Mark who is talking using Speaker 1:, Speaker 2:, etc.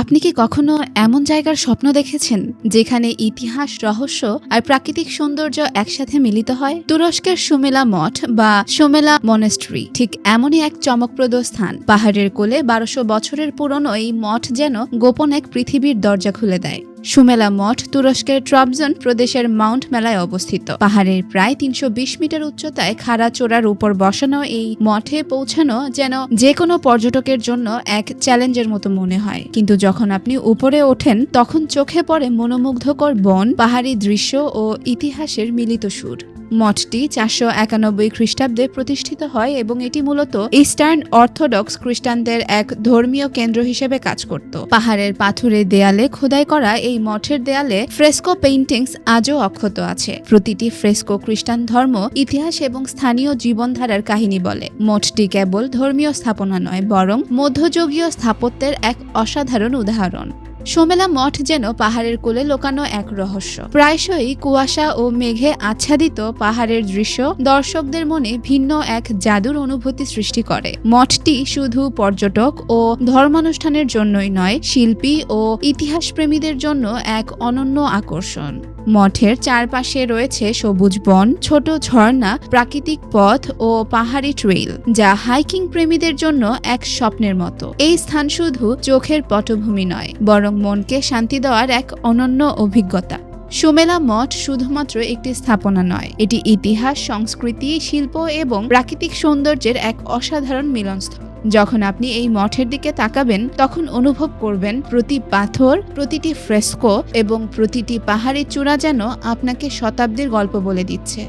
Speaker 1: আপনি কি কখনো এমন জায়গার স্বপ্ন দেখেছেন যেখানে ইতিহাস, রহস্য আর প্রাকৃতিক সৌন্দর্য একসাথে মিলিত হয়? তুরস্কের সুমেলা মঠ বা সোমেলা মনেস্ট্রি ঠিক এমনই এক চমকপ্রদ স্থান। পাহাড়ের কোলে বারোশো বছরের পুরনো এই মঠ যেন গোপন এক পৃথিবীর দরজা খুলে দেয়। সুমেলা মঠ তুরস্কের ট্রাবজন প্রদেশের মাউন্ট মেলায় অবস্থিত। পাহাড়ের প্রায় তিনশো বিশ মিটার উচ্চতায় খাড়া চোরার উপর বসানো এই মঠে পৌঁছানো যেন যে কোনো পর্যটকের জন্য এক চ্যালেঞ্জের মতো মনে হয়। কিন্তু যখন আপনি উপরে ওঠেন, তখন চোখে পড়ে মনোমুগ্ধকর বন, পাহাড়ি দৃশ্য ও ইতিহাসের মিলিত সুর। মঠটি চারশো একানব্বই খ্রিস্টাব্দে প্রতিষ্ঠিত হয় এবং এটি মূলত ইস্টার্ন অর্থোডক্স খ্রিস্টানদের এক ধর্মীয় কেন্দ্র হিসেবে কাজ করত। পাহাড়ের পাথুরে দেয়ালে খোদাই করা এই মঠের দেয়ালে ফ্রেস্কো পেইন্টিংস আজও অক্ষত আছে। প্রতিটি ফ্রেস্কো খ্রিস্টান ধর্ম ইতিহাস এবং স্থানীয় জীবনধারার কাহিনী বলে। মঠটি কেবল ধর্মীয় স্থাপনা নয়, বরং মধ্যযুগীয় স্থাপত্যের এক অসাধারণ উদাহরণ। সোমেলা মঠ যেন পাহাড়ের কোলে লোকানো এক রহস্য। প্রায়শই কুয়াশা ও মেঘে আচ্ছাদিত পাহাড়ের দৃশ্য দর্শকদের মনে ভিন্ন এক জাদুর অনুভূতি সৃষ্টি করে। মঠটি শুধু পর্যটক ও ধর্মানুষ্ঠানের জন্যই নয়, শিল্পী ও ইতিহাস প্রেমীদের জন্য এক অনন্য আকর্ষণ। মঠের চারপাশে রয়েছে সবুজ বন, ছোট ঝর্ণা, প্রাকৃতিক পথ ও পাহাড়ি ট্রেইল, যা হাইকিং প্রেমীদের জন্য এক স্বপ্নের মতো। এই স্থান শুধু চোখের পটভূমি নয়, বরং মনকে শান্তি দেওয়ার এক অনন্য অভিজ্ঞতা। সুমেলা মঠ শুধুমাত্র একটি স্থাপনা নয়, এটি ইতিহাস, সংস্কৃতি, শিল্প এবং প্রাকৃতিক সৌন্দর্যের এক অসাধারণ মিলনস্থল। যখন আপনি এই মঠের দিকে তাকাবেন, তখন অনুভব করবেন প্রতি পাথর, প্রতিটি ফ্রেস্কো এবং প্রতিটি পাহাড়ি চূড়া যেন আপনাকে শতাব্দীর গল্প বলে দিচ্ছে।